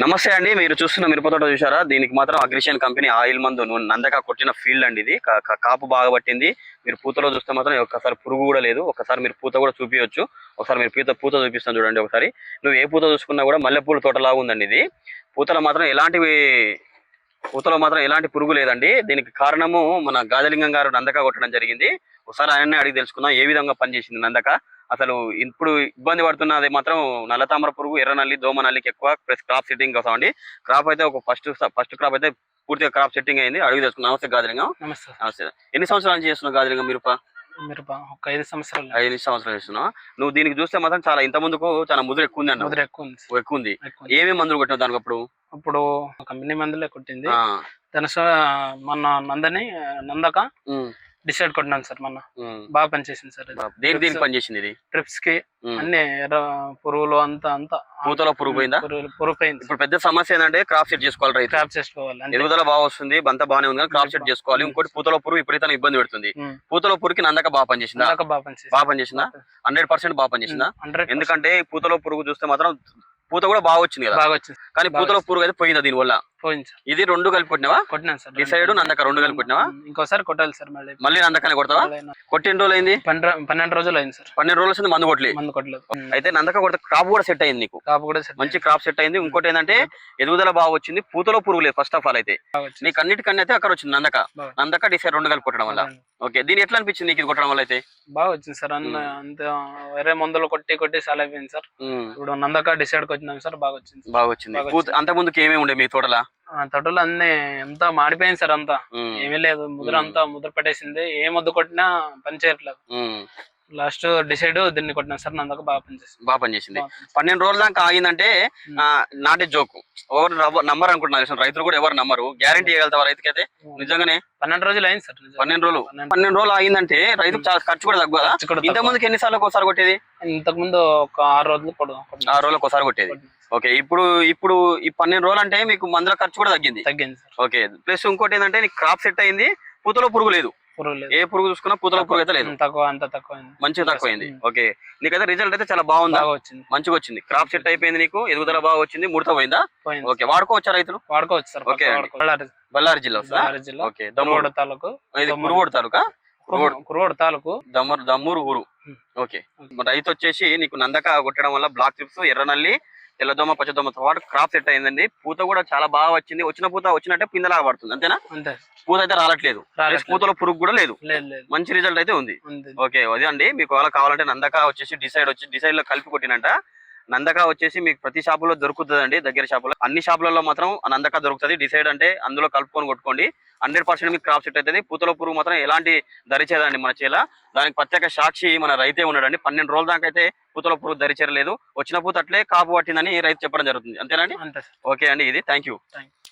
నమస్తే అండి మీరు చూస్తున్న మిరపతోట చూసారా దీనికి మాత్రం అగ్రిషన్ కంపెనీ ఆయిల్ మందు ను- నందక కొట్టిన ఫీల్డ్ అండి ఇది. కాపు బాగా పట్టింది. మీరు పూతలో చూస్తే మాత్రం ఒక్కసారి పురుగు కూడా లేదు. ఒకసారి మీరు పూత కూడా చూపించవచ్చు ఒకసారి మీరు పూత పూత చూపిస్తాను చూడండి ఒకసారి. నువ్వు ఏ పూత చూసుకున్నా కూడా మల్లెపూల తోటలాగా ఉందండి ఇది. పూతలో మాత్రం ఎలాంటివి పూతలో మాత్రం ఎలాంటి పురుగు లేదండి. దీనికి కారణము మన గాజలింగం గారు నందక కొట్టడం జరిగింది. ఒకసారి ఆయన్నే అడిగి తెలుసుకుందాం ఏ విధంగా పనిచేసింది నందక. అసలు ఇప్పుడు ఇబ్బంది పడుతున్నది మాత్రం నల్లతామర పురుగు ఎర్ర నల్లి దోమ నల్లికి ఎక్కువ ప్లస్ క్రాప్ సెట్టింగ్ కోసం అండి. క్రాప్ అయితే ఒక ఫస్ట్ ఫస్ట్ క్రాప్ అయితే పూర్తిగా క్రాప్ సెట్టింగ్ అయింది. అడిగి తెలుసుకున్నాం నమస్తే గాజలింగం. నమస్తే ఎన్ని సంవత్సరాల చేస్తున్నావు గాజలింగం మీరు మిరప ఒక ఐదు సంవత్సరాలు. ఐదు సంవత్సరాలు చేస్తున్నావు? నువ్వు దీనికి చూస్తే మాత్రం చాలా ఇంత ముందుకు చాలా ముదురు ఎక్కువ ఉంది అన్న ముద్ర ఎక్కువ ఉంది. ఎక్కువ ఉంది. ఏమేమి మందులు కొట్టినావు దానికి అప్పుడు? ఇప్పుడు కంపెనీ మందులే కొట్టింది. దాని మొన్న నందని నందక డిసైడ్ కొట్టినాం సార్ మొన్న. బాగా పనిచేసింది సార్ ఇది. దేనికి దేనికి పని చేసింది ఇది? ట్రిప్స్కి. అన్ని ఎర్ర పురుగులు అంతా అంతా. పూతలో పురుగు పోయిందా పురుగు పోయింది ఇప్పుడు పెద్ద సమస్య ఏంటంటే క్రాప్ సెట్ చేసుకోవాలి రైతు. ట్రాప్ చేసుకోవాలి. అంతే. ఎదుగుదల బాగా వస్తుంది బంత బాగానే ఉంది క్రాప్ సెట్ చేసుకోవాలి. ఇంకోటి పూతలో పురుగు విపరీతంగా ఇబ్బంది పెడుతుంది. పూతలో పురుగుకి నందక బాగా పనిచేసిందా? నందక బాగా పనిచేసింది. పనిచేసిందా? హండ్రెడ్ పర్సెంట్ బాగా పనిచేసిందా? ఎందుకంటే పూతలో పురుగు చూస్తే మాత్రం పూత కూడా బాగా వచ్చింది కదా. బాగా వచ్చింది. కానీ పూతలో పురుగు అయితే పోయిందా దీని వల్ల పోయింది సార్ ఇది రెండు కలిపి కొట్టినావా? కొట్టినాను సార్ డిసైడ్ నందక రెండు కలిపి కొట్టినావా? ఇంకోసారి కొట్టాలి సార్ మళ్ళీ. మళ్ళీ నందకనే కొడతావా? కొట్టి ఎన్ని రోజులు అయింది? పన్నెండు రోజులు అయింది సార్. పన్నెండు రోజులు వచ్చింది మందు కొట్టలే మందు కొట్టలేదు. అయితే నందక కొడితే క్రాప్ కూడా సెట్ అయింది నీకు. కాపు కూడా set మంచి క్రాప్ సెట్ అయింది. ఇంకోటి ఏంటంటే ఎదుగుదల బాగా వచ్చింది. పూతలో పురుగు లేదు ఫస్ట్ ఆఫ్ ఆల్ అయితే. నీకు అన్నిటికన్నా అయితే అక్కడ వచ్చింది నందక. నందక డిసైడ్ రెండు కలిపి కొట్టడం వల్ల. ఓకే దీని ఎట్లా అనిపించింది నీకు కొట్టడం వల్ల అయితే? బాగా వచ్చింది సార్. అన్న అంత వేరే మందులు కొట్టి కొట్టి చాలా అయిపోయింది సార్. ఇప్పుడు నందక డిసైడ్ వచ్చినాం సార్ బాగా వచ్చింది. బాగా వచ్చింది. అంత ముందుకి ఏమేమి ఉండే మీ తోటలా? ఆ తోటలో అన్ని అంతా మాడిపోయింది సార్ అంతా. ఏమీ లేదు. ముద్ర. అంతా ముద్ర పట్టేసింది. ఏ ముద్దు కొట్టినా పని చేయట్లేదు లాస్ట్ డిసైడ్ దీన్ని కొట్టినాం సార్ నందక బాగా పనిచేసింది. బాగా పనిచేసింది. పన్నెండు రోజుల దాకా ఆగిందంటే నాటే జోకు. ఎవరు నమ్మరు అనుకుంటున్నారు రైతులు కూడా ఎవరు నమ్మరు. గ్యారంటీ ఇవ్వగలుగుతావా రైతుకైతే? నిజంగానే? పన్నెండు రోజులు అయింది సార్. పన్నెండు రోజులు. పన్నెండు. రోజులు ఆగిందంటే రైతుకు చాలా ఖర్చు కూడా తగ్గుదా ఇంత. ముందుకి ఎన్నిసార్లు ఒకసారి కొట్టేది? ఇంతకు ముందు ఒక ఆరు రోజులు. ఆరు రోజులకు ఒకసారి కొట్టేది. ఓకే ఇప్పుడు ఇప్పుడు ఈ పన్నెండు రోజులు అంటే మీకు మందుల ఖర్చు కూడా తగ్గింది. తగ్గింది సార్. ఓకే ప్లస్ ఇంకోటి ఏంటంటే నీకు క్రాప్ సెట్ అయింది పూతలో పురుగు లేదు. ఏ పురుగు చూసుకున్నా పూతలో పురుగు అయితే లేదు. తక్కువ అంత తక్కువ. మంచిగా తక్కువైంది. ఓకే. నీకైతే రిజల్ట్ అయితే చాలా బాగుందా? వచ్చింది. మంచిగా వచ్చింది. క్రాప్ సెట్ అయిపోయింది నీకు ఎదుగుదల బాగా వచ్చింది ముడత పోయిందా? ఓకే. వాడుకోవచ్చా రైతులు? వాడుకోవచ్చు సార్ ఓకే బళ్ళారి జిల్లా బళ్ళారి జిల్లా. ఓకే. దమ్మూరు కురువోడు తాలూకు ఇది. కురువోడు తాలూకా? కురువోడు తాలూకు. దమ్మూరు దమ్మూరు ఊరు. ఓకే. రైతు వచ్చేసి నీకు నందక కొట్టడం వల్ల బ్లాక్ చిప్స్ ఎర్రనల్లి తెల్లదోమ పచ్చదోమతో పాటు క్రాప్ సెట్ అయిందండి. పూత కూడా చాలా బాగా వచ్చింది. వచ్చిన పూత వచ్చినట్టే పిందలాగా పడుతుంది. అంతేనా? అంతే. పూత అయితే రాలట్లేదు. పూతలో పురుగు కూడా లేదు. మంచి రిజల్ట్ అయితే ఉంది. ఓకే అదే అండి. మీకు కావాలంటే నందక వచ్చేసి డిసైడ్ వచ్చి డిసైడ్లో కలిపి కొట్టినంట. నందక వచ్చేసి మీకు ప్రతి షాపులో దొరుకుతుందండి దగ్గర షాపులో. అన్ని షాపులలో మాత్రం నందక దొరుకుతుంది. డిసైడ్ అంటే అందులో కలుపుకొని కొట్టుకోండి. హండ్రెడ్ పర్సెంట్ మీకు క్రాప్ సెట్ అవుతుంది పూతలో పురుగు మాత్రం ఎలాంటి దరిచేదండి మన చేల. దానికి ప్రత్యేక సాక్షి మన రైతే ఉన్నాడండి. పన్నెండు రోజుల దాకా అయితే పూతలో పురుగు దరిచేరలేదు. వచ్చిన పూత అట్లే కాపు పట్టిందని రైతు చెప్పడం జరుగుతుంది. అంతేనండి ఓకే అండి ఇది. Thank you.